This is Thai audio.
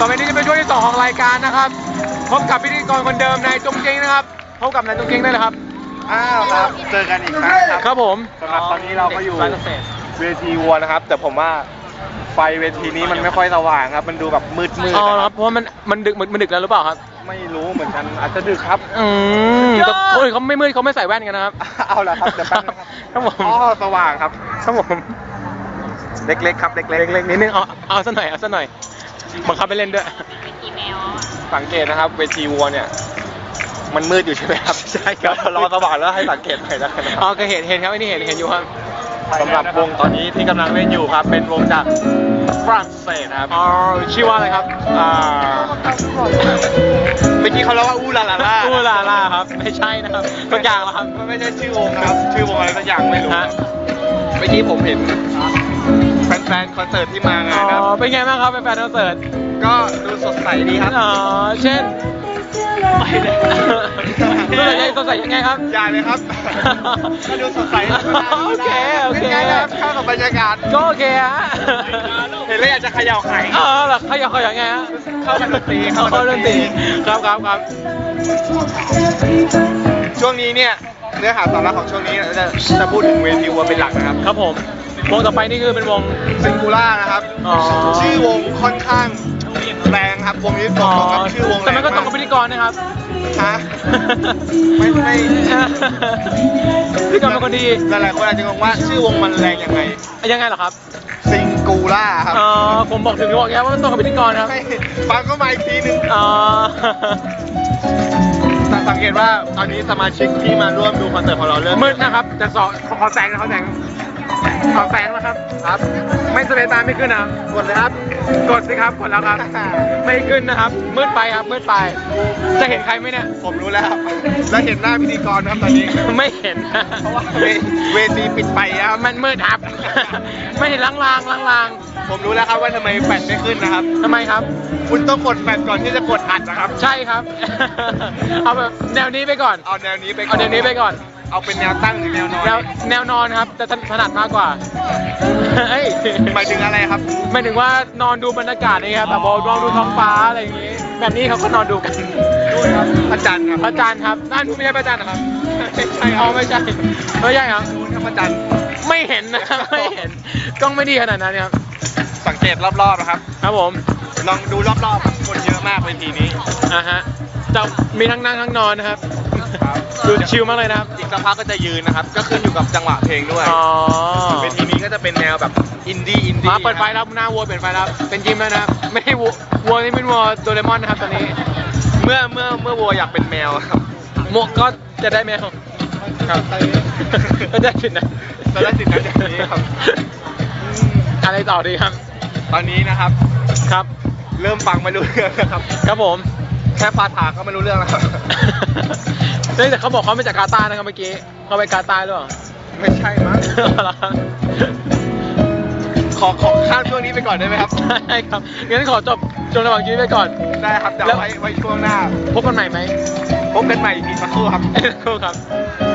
พบกับพิธีกรคนเดิมนายจงเจงนะครับ พบกับนายจงเจงได้เลยครับ อ้าวครับเจอกันอีกครั้งครับครับผมสำหรับตอนนี้เราก็อยู่สายเกษตรเวทีวัวนะครับ แต่ผมว่าไฟเวทีนี้มันไม่ค่อยสว่างครับ มันดูแบบมืดมืดอ๋อครับเพราะว่ามันมันดึกมันดึกแล้วหรือเปล่าครับ ไม่รู้เหมือนกันอาจจะดึกครับ อืมแต่คนอื่นเขาไม่มืดเขาไม่ใส่แว่นกันนะครับ เอาละครับเดี๋ยวแป๊บนึงครับครับผมอ๋อสว่างครับครับผมเล็กๆครับเล็กๆเล็กๆนิดนึงเอาเอาซะหน่อยเอาซะหน่อย บังคับไปเล่นด้วยสังเกตนะครับเวทีวัวเนี่ย มันมืดอยู่ใช่ไหมครับ ใช่ครับรอสว่างแล้วให้สังเกตหน่อยนะครับอ๋อก็เห็นเห็นครับไอ้นี่เห็นเห็นอยู่ครับสำหรับวงตอนนี้ที่กำลังเล่นอยู่ครับ เป็นวงจากฝรั่งเศสนะครับอ๋อชื่อว่าอะไรครับอ่าเมื่อกี้เขาเรียกว่าอูลาลาล่าอูลาลาครับ ไม่ใช่นะครับตัวอย่างแล้วครับ มันไม่ใช่ชื่อวงนะครับ ชื่อวงอะไรสักอย่างไม่รู้ฮะเมื่อกี้ผมเห็นแฟ นๆคอนเสิร์ตที่มางาอ๋นครับ อเป็นไงบ้างครับเป็นแฟนคอนเสิร์ตก็ดูสดใสดีครับ อ๋อเช่นไปเลยตัวใหญ่ตัวใหญ่ยังไงครับ อย่าเลยครับก็ดูสดใสธรรมดาโอเคโอเค ป็นไงนะครับเข้ากับบรรยากาศ ก็โอเคฮะเห็นแล้วอยากจะเขย่าไข่อ๋อเหรอเขาอยากเขาอยากไงฮะเข้ากับดนตรีเข้าเข้ากับดดนนตตรี รีครับครับครับช่วงนี้เนี่ยเนื้อหาสาระของช่วงนี้จะจะพูดถึงเวทีวัวเป็นหลักนะครับ ครับผม วงต่อไปนี่คือเป็นวง ซิงคูล่านะครับ อ๋อ ชื่อวงค่อนข้างแรงครับวงนี้ตรงกับชื่อวงแต่มันก็แรตรงกับพิธีกรนะครับ ฮะไม่ไม่พิธีกรเป็นคนดีหลายๆคนอาจจะงงว่าชื่อวงมันแรงยังไง ยังไงเหรอครับ ซิงกูล่าครับอ๋อผมบอกถึงบอกแล้วว่ามันตรงกับพิธีกรครับไม่ฟังก็มาอีกทีนึงอ๋อแต่สังเกตว่าตอนนี้สมาชิกที่มาร่วมดูคอนเสิร์ตของเราเริ่มมืดนะครับแต่สอขอแสงนะขอแสง ขอแสงนะครับ ครับ ไม่สเปซบาร์ไม่ขึ้นนะครับ กดเลยครับ กดสิครับ กดแล้วครับ ไม่ขึ้นนะครับ มืดไปครับ มืดไป จะเห็นใครไหมเนี่ย ผมรู้แล้วครับแล้วเห็นหน้าพิธีกรครับตอนนี้ ไม่เห็น เพราะว่าเวเวทีปิดไปแล้วครับมันมืดครับ ไม่เห็นลางๆลางผมรู้แล้วครับว่าทำไมแฟนไม่ขึ้นนะครับๆทำไมครับ คุณต้องกดแฟนก่อนที่จะกดอัดนะครับ ใช่ครับ เอาแบบแนวนี้ไปก่อน เอาแนวนี้ไปก่อน เอาแนวนี้ไปก่อน เอาเป็นแนวตั้งหรือแนวนอนแนวแนวนอนครับจะถนัดมากกว่าเฮ้ยหมายถึงอะไรครับ หมายถึงว่านอนดูบรรยากาศนี่ครับแบบมองดูท้องฟ้าอะไรอย่างงี้ แบบนี้เขาก็นอนดูกันนู่นครับพระจันทร์ครับพระจันทร์ครับนั่นไม่ใช่พระจันทร์นะครับไม่ใช่คอ๋รัอบไม่ใช่ไม่ใช่ครับนู่นครับพระจันทร์ไม่เห็นนะครับไม่เห็นกล้องไม่ดีขนาดนั้นครับ สังเกตรอบๆนะครับ ครับผมลองดูรอบๆครับคนเยอะมากเวทีนี้อ่าฮะจะมีทั้งนั่งทั้งนอนนะครับ ครับดูชิลมากเลยนะครับอีกสักพักก็จะยืนนะครับ ก็ขึ้นอยู่กับจังหวะเพลงด้วยอ๋อเวทีนี้ก็จะเป็นแนวแบบอินดี้อินดี้มาเปิดไฟแล้วหน้าวัวเปลี่ยนไฟแล้วเป็นยิมแล้วนะครับไม่ใช่วัววัวนี่เป็นวัวโดเรมอนนะครับตอนนี้ เมื่อเมื่อเมื่อวัวอยากเป็นแมวครับหมวกก็จะได้แมวครับก็ได้สิทธิ์นะจะได้สิทธิ์นั้นอย่างนี้ครับอะไรต่อดีครับ ตอนนี้นะครับครับ เริ่มฟังไม่รู้เรื่องนะครับ ครับผม แค่ฟาถาก็ไม่รู้เรื่องแล้วครับเฮ้ยแต่เขาบอกเขามาจากกาตาร์นะครับเมื่อกี้เขาไปกาตาร์หรือเปล่า ไม่ใช่มั้งเหรอครับขอขอข้ามช่วงนี้ไปก่อนได้ไหมครับ ใช่ครับ งั้นขอจบจนระหว่างชีวิตไปก่อน ได้ครับเดี๋ยวแล้ว ไว้ไว้ช่วงหน้า พบกันใหม่ไหมพบกันใหม่อีกสักครู่ครับเอ้ยครับ